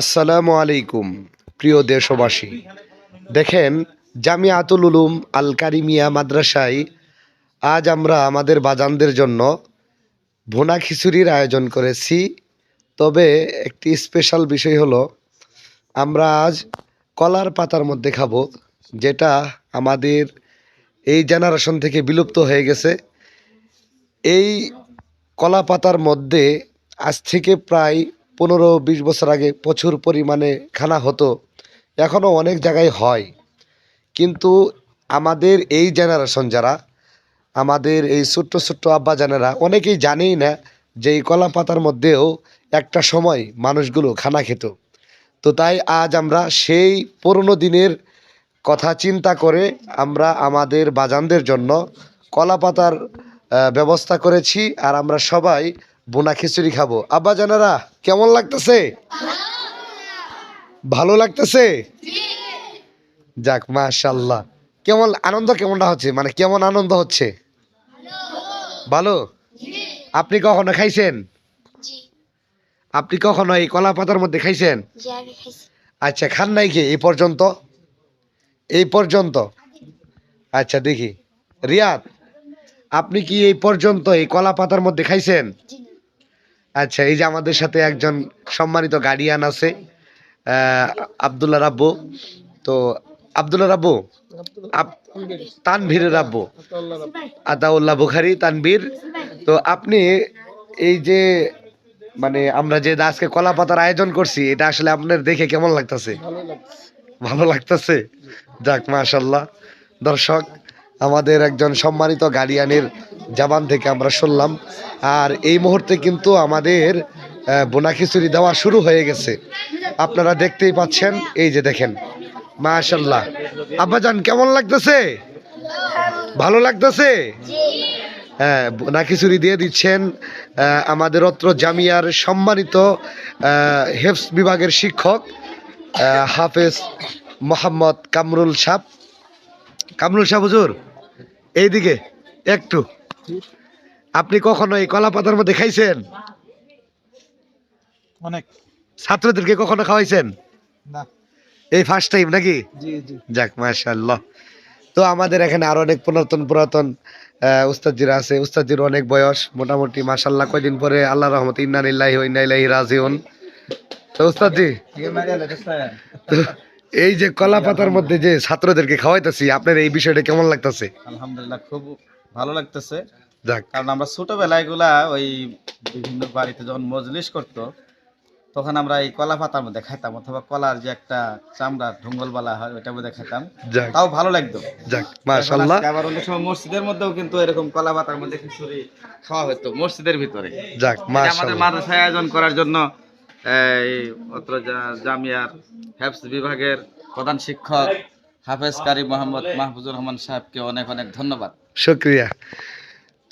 আসসালামু আলাইকুম, প্রিয় দেশবাসী। দেখেন, জামিয়াতুল উলুম আল কারিমিয়া মাদ্রাসায় আজ আমরা আমাদের বাজানদের জন্য ভুনা খিচুড়ির আয়োজন করেছি। তবে একটি স্পেশাল বিষয় হলো, আমরা আজ কলার পাতার মধ্যে খাব, যেটা আমাদের এই জেনারেশন থেকে বিলুপ্ত হয়ে গেছে। এই কলা পাতার মধ্যে আজ থেকে প্রায় পনেরো, বিশ বছর আগে প্রচুর পরিমাণে খানা হতো। এখনও অনেক জায়গায় হয়। কিন্তু আমাদের এই জেনারেশন যারা, আমাদের এই ছোট্ট ছোট্ট আব্বা আব্বাজানেরা অনেকেই জানেই না যে এই কলা পাতার মধ্যেও একটা সময় মানুষগুলো খানা খেত। তো তাই আজ আমরা সেই পুরনো দিনের কথা চিন্তা করে আমরা আমাদের বাজানদের জন্য কলা পাতার ব্যবস্থা করেছি। আর আমরা সবাই বোনা খিচুড়ি খাব। আব্বা জানারা কেমন লাগতেছে? ভালো লাগতেছে? যাক মাশাল্লাহ কেমন আনন্দ কেমনটা হচ্ছে? মানে কেমন আনন্দ হচ্ছে? ভালো? আপনি কখনো খাইছেন? আপনি কখনো এই কলা পাতার মধ্যে খাইছেন? আচ্ছা খান নাই কি? এই পর্যন্ত? এই পর্যন্ত? আচ্ছা দেখি। রিয়াদ আপনি কি এই পর্যন্ত এই কলা পাতার মধ্যে খাইছেন? আচ্ছা এই যে আমাদের সাথে একজন সম্মানিত গার্ডিয়ান আছে আহ, আবদুল্লাহ রাব্বু। তো আবদুল্লাহ রাব্বু তানভীরের রাব্বু। আতাউল্লাহ বুখারি তানভীর। তো আপনি এই যে মানে আমরা যে আজকে কলা পাতার আয়োজন করছি এটা আসলে আপনার দেখে কেমন লাগতেছে? ভালো লাগতেছে? যাক মাশাল্লাহ দর্শক আমাদের একজন সম্মানিত গার্ডিয়ানের জাবান থেকে আমরা শুনলাম। আর এই মুহূর্তে কিন্তু আমাদের বোনা খিচুড়ি দেওয়া শুরু হয়ে গেছে। আপনারা দেখতেই পাচ্ছেন, এই যে দেখেন মাশাল্লাহ আব্বাজান, কেমন লাগতেছে? ভালো লাগতেছে? হ্যাঁ বোনা খিচুড়ি দিয়ে দিচ্ছেন আমাদের অত্র জামিয়ার সম্মানিত হেফস বিভাগের শিক্ষক হাফেজ মোহাম্মদ কামরুল সাহ। কামরুল সাহ, হুজুর, এইদিকে, একটু। আপনি কখনো এই কলা পাতার মধ্যে খাইছেন? অনেক। ছাত্রদেরকে কখনো খাওয়াইছেন? না। এই ফার্স্ট টাইম নাকি? যাক মাশাআল্লাহ। তো আমাদের এখানে আরও অনেক পুরাতন পুরাতন উস্তাদজিরা আছে। উস্তাদজির অনেক বয়স মোটামুটি মাশাল্লাহ কয়দিন পরে আল্লাহ রহমত ইন্না লিল্লাহি ওয়া রাজিউন। তো উস্তাদজি তো এই যে কলা পাতার মধ্যে যে ছাত্রদেরকে খাওয়াইতেছি আপনার এই বিষয়টা কেমন লাগতেছে? আলহামদুলিল্লাহ খুব ভালো লাগতেছে। কারণ আমরা ছোটবেলায়গুলা ওই বিভিন্ন বাড়িতে যখন মজলিস করতো তখন আমরা এই কলা পাতার মধ্যে খাইতাম অথবা কলার যে একটা চামড়া ঢুঙ্গলবালা হয় ওইটার মধ্যে খাইতাম। তাও ভালো লাগতো। আবার অনেক সময় মসজিদের মধ্যেও কিন্তু এরকম কলা পাতার মধ্যে খিচুড়ি খাওয়া হতো মসজিদের ভিতরে। যাক আমাদের মাদ্রাসায় আয়োজন করার জন্য এই অত্র জামিয়ার হেফস বিভাগের প্রধান শিক্ষক হাফেজ কারি মোহাম্মদ মাহফুজুর রহমান সাহেবকে অনেক অনেক ধন্যবাদ। শুক্রিয়া।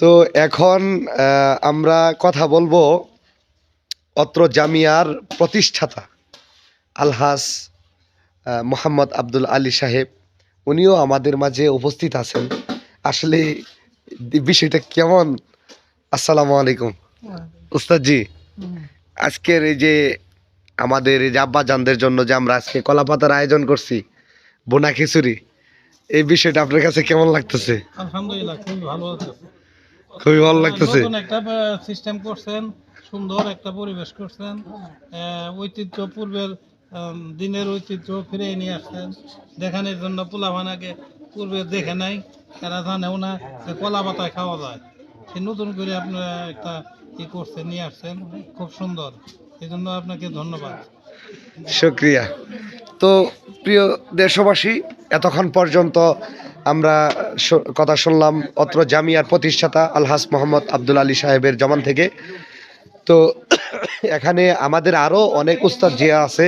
তো এখন আমরা কথা বলব অত্র জামিয়ার প্রতিষ্ঠাতা আলহাস মোহাম্মদ আব্দুল আলী সাহেব। উনিও আমাদের মাঝে উপস্থিত আছেন। আসলে বিষয়টা কেমন? আসসালামু আলাইকুম। উস্তাদজি আজকের এই যে আমাদের এই যে আব্বাজানদের জন্য যে আমরা আজকে কলাপাতার আয়োজন করছি বোনা খিচুড়ি এই বিষয়টা আপনার কাছে কেমন লাগতেছে? আলহামদুলিল্লাহ খুবই ভালো আছে। খুবই ভালো লাগতেছে। একটা সিস্টেম করছেন সুন্দর একটা পরিবেশ করছেন ঐতিহ্য পূর্বের দিনের ঐতিহ্য ফিরে নিয়ে আসছেন। দেখানোর জন্য পোলাভানাকে পূর্বে দেখে নাই তারা জানেও না যে কলা পাতায় খাওয়া যায়। সে নতুন করে আপনারা একটা ই করছেন নিয়ে আসছেন খুব সুন্দর। এই জন্য আপনাকে ধন্যবাদ। শুক্রিয়া। তো প্রিয় দেশবাসী এতক্ষণ পর্যন্ত আমরা কথা শুনলাম অত্র জামিয়ার প্রতিষ্ঠাতা আলহাস মোহাম্মদ আব্দুল আলী সাহেবের জমান থেকে। তো এখানে আমাদের আরও অনেক উস্তাদ জিয়া আছে।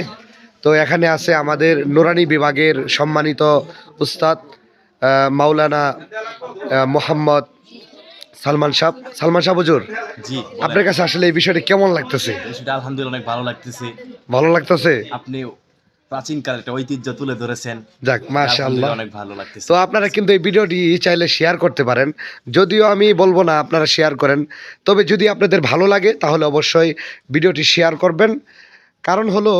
তো এখানে আছে আমাদের নুরানি বিভাগের সম্মানিত উস্তাদ মাওলানা মোহাম্মদ সালমান সাহ। সালমান সাহ হুজুর জি আপনার কাছে আসলে এই বিষয়টা কেমন লাগতেছে? আলহামদুলিল্লাহ অনেক ভালো লাগতেছে। ভালো লাগতেছে? আপনি প্রাচীন একটা ঐতিহ্য তুলে ধরেছেন। যাক মাশাআল্লাহ। অনেক ভালো লাগতেছে। তো আপনারা কিন্তু এই ভিডিওটি চাইলে শেয়ার করতে পারেন। যদিও আমি বলব না আপনারা শেয়ার করেন। তবে যদি আপনাদের ভালো লাগে তাহলে অবশ্যই ভিডিওটি শেয়ার করবেন। কারণ হলো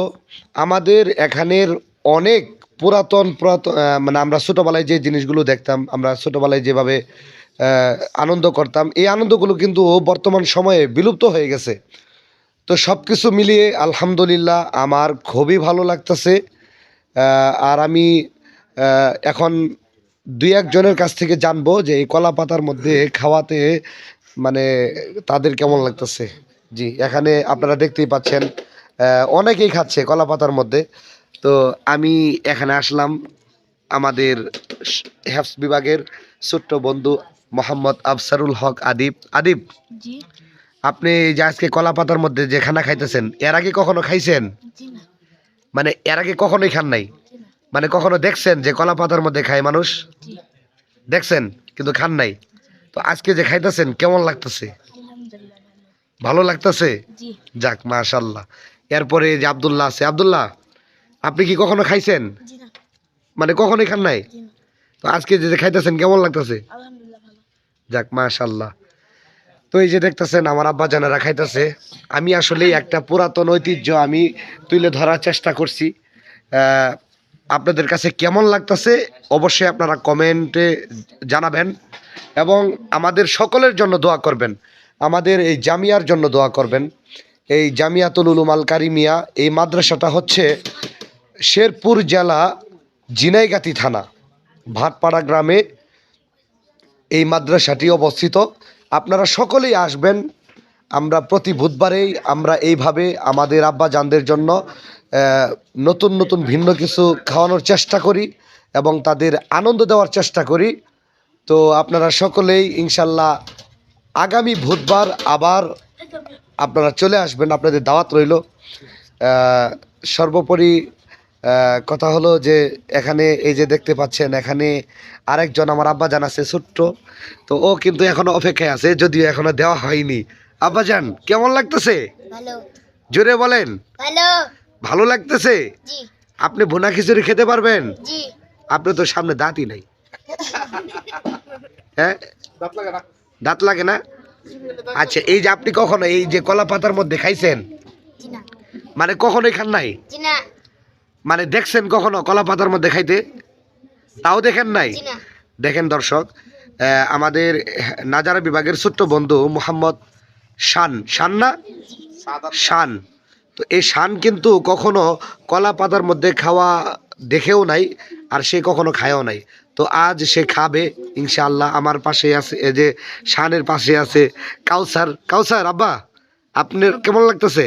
আমাদের এখানের অনেক পুরাতন পুরাতন মানে আমরা ছোটোবেলায় যে জিনিসগুলো দেখতাম আমরা ছোটোবেলায় যেভাবে আহ, আনন্দ করতাম এই আনন্দগুলো কিন্তু বর্তমান সময়ে বিলুপ্ত হয়ে গেছে। তো সব কিছু মিলিয়ে আলহামদুলিল্লাহ আমার খুবই ভালো লাগতেছে। আর আমি এখন দুই একজনের কাছ থেকে জানব যে এই কলা পাতার মধ্যে খাওয়াতে মানে তাদের কেমন লাগতেছে। জি, এখানে আপনারা দেখতেই পাচ্ছেন অনেকেই খাচ্ছে কলা পাতার মধ্যে। তো আমি এখানে আসলাম আমাদের হ্যাপস বিভাগের ছোট্ট বন্ধু মোহাম্মদ আফসারুল হক আদিব। আদিব আপনি যে আজকে কলা পাতার মধ্যে যে খানা খাইতেছেন এর আগে কখনো খাইছেন? মানে এর আগে কখনোই খান নাই? মানে কখনো দেখছেন যে কলা পাতার মধ্যে খায় মানুষ? দেখছেন কিন্তু খান নাই? তো আজকে যে খাইতেছেন কেমন লাগতেছে? ভালো লাগতেছে? যাক মাশাল্লাহ এরপরে যে আব্দুল্লাহ আছে আব্দুল্লাহ আপনি কি কখনো খাইছেন? মানে কখনোই খান নাই? তো আজকে যে যে খাইতেছেন কেমন লাগতেছে? যাক মাশাল্লাহ তো এই যে দেখতেছেন, আমার আব্বা জানারা খাইতেছে। আমি আসলে একটা পুরাতন ঐতিহ্য আমি তুলে ধরার চেষ্টা করছি। আপনাদের কাছে কেমন লাগতেছে অবশ্যই আপনারা কমেন্টে জানাবেন এবং আমাদের সকলের জন্য দোয়া করবেন। আমাদের এই জামিয়ার জন্য দোয়া করবেন। এই জামিয়াতুল উলুম আল কারিমিয়া, এই মাদ্রাসাটা হচ্ছে শেরপুর জেলা জিনাইগাতি থানা, ভাটপাড়া গ্রামে এই মাদ্রাসাটি অবস্থিত। আপনারা সকলেই আসবেন। আমরা প্রতি বুধবারেই আমরা এইভাবে আমাদের আব্বা জানদের জন্য নতুন নতুন ভিন্ন কিছু খাওয়ানোর চেষ্টা করি এবং তাদের আনন্দ দেওয়ার চেষ্টা করি। তো আপনারা সকলেই ইনশাল্লাহ আগামী বুধবার আবার আপনারা চলে আসবেন। আপনাদের দাওয়াত রইল। সর্বোপরি কথা হলো যে এখানে এই যে দেখতে পাচ্ছেন এখানে আরেকজন আমার আব্বাজান আছে ছোট্ট। তো ও কিন্তু এখনও অপেক্ষায় আছে যদিও এখনও দেওয়া হয়নি। আব্বাজান কেমন লাগতেছে? জোরে বলেন। ভালো। ভালো লাগতেছে? আপনি ভুনা খিচুড়ি খেতে পারবেন? আপনি তো সামনে দাঁতই নাই। হ্যাঁ? দাঁত লাগে না। আচ্ছা এই যে আপনি কখনো এই যে কলা পাতার মধ্যে খাইছেন? মানে কখনোই খান নাই? জি না। মানে দেখছেন কখনো কলা পাতার মধ্যে খাইতে? তাও দেখেন নাই? দেখেন দর্শক আমাদের নাজারা বিভাগের ছোট্ট বন্ধু মোহাম্মদ শান। শান না? শান। তো এই শান কিন্তু কখনো কলা পাতার মধ্যে খাওয়া দেখেও নাই আর সে কখনো খায়ও নাই। তো আজ সে খাবে ইনশাআল্লাহ আমার পাশে আছে এই যে শানের পাশে আছে কাউসার। কাউসার আব্বা আপনার কেমন লাগতেছে?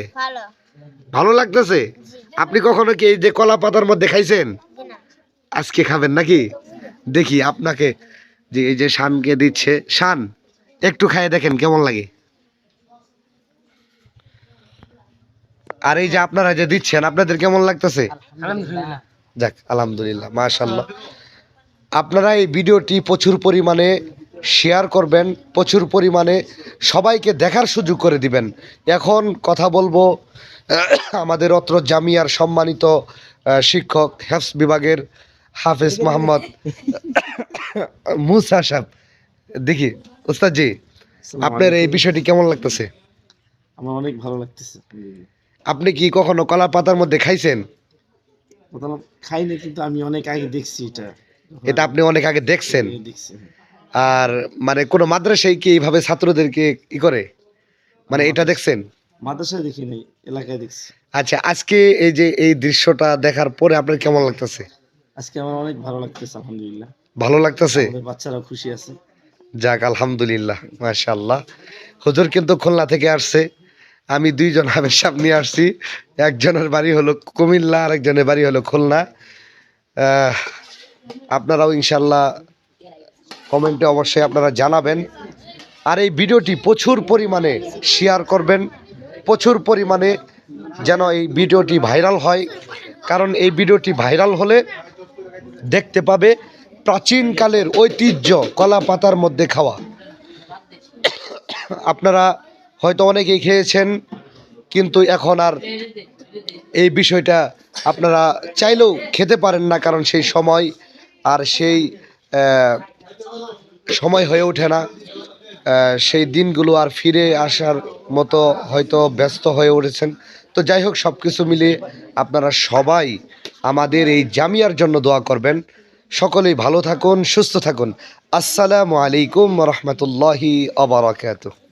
ভালো লাগতেছে? আপনি কখনো কি এই যে কলা পাতার মধ্যে খাইছেন? আজকে খাবেন নাকি? দেখি আপনাকে যে এই যে শানকে দিচ্ছে শান একটু খাইয়ে দেখেন কেমন লাগে। আর এই যে আপনারা যে দিচ্ছেন আপনাদের কেমন লাগতেছে? যাক আলহামদুলিল্লাহ মাশাল্লাহ আপনারা এই ভিডিওটি প্রচুর পরিমাণে শেয়ার করবেন প্রচুর পরিমাণে সবাইকে দেখার সুযোগ করে দিবেন। এখন কথা বলব আমাদের অত্র জামিয়ার সম্মানিত শিক্ষক হেফস বিভাগের হাফেজ মোহাম্মদ মুসা সাহেব। দেখি ওস্তাদ জি আপনার এই বিষয়টি কেমন লাগতেছে? আমার অনেক ভালো লাগতেছে। আপনি কি কখনো কলা পাতার মধ্যে খাইছেন? খাইনি কিন্তু আমি অনেক আগে দেখছি এটা। এটা আপনি অনেক আগে দেখছেন? আর মানে কোনো মাদ্রাসায় কি এইভাবে ছাত্রদেরকে ই করে? মানে এটা দেখছেন? মাদ্রাসায় দেখি নাই এলাকায় দেখছি। আচ্ছা আজকে এই যে এই দৃশ্যটা দেখার পরে আপনার কেমন লাগতেছে? আজকে আমার অনেক ভালো লাগতেছে আলহামদুলিল্লাহ। ভালো লাগতেছে? বাচ্চারা খুশি আছে। যাক আলহামদুলিল্লাহ মাশাআল্লাহ। হুজুর কিন্তু খুলনা থেকে আসছে। আমি দুইজন হাবের সামনে আসছি। একজনের বাড়ি হলো কুমিল্লা আর একজনের বাড়ি হলো খুলনা। আপনারাও ইনশাল্লাহ কমেন্টে অবশ্যই আপনারা জানাবেন। আর এই ভিডিওটি প্রচুর পরিমাণে শেয়ার করবেন। প্রচুর পরিমাণে যেন এই ভিডিওটি ভাইরাল হয়। কারণ এই ভিডিওটি ভাইরাল হলে দেখতে পাবে প্রাচীনকালের ঐতিহ্য কলা পাতার মধ্যে খাওয়া। আপনারা হয়তো অনেকেই খেয়েছেন, কিন্তু এখন আর এই বিষয়টা আপনারা চাইলেও খেতে পারেন না, কারণ সেই সময় আর সেই সময় হয়ে ওঠে না। সেই দিনগুলো আর ফিরে আসার মতো হয়তো ব্যস্ত হয়ে উঠেছেন। তো যাই হোক সব কিছু মিলিয়ে আপনারা সবাই আমাদের এই জামিয়ার জন্য দোয়া করবেন। সকলেই ভালো থাকুন, সুস্থ থাকুন। আসসালামু আলাইকুম রহমতুল্লাহি আবরাকাতুহ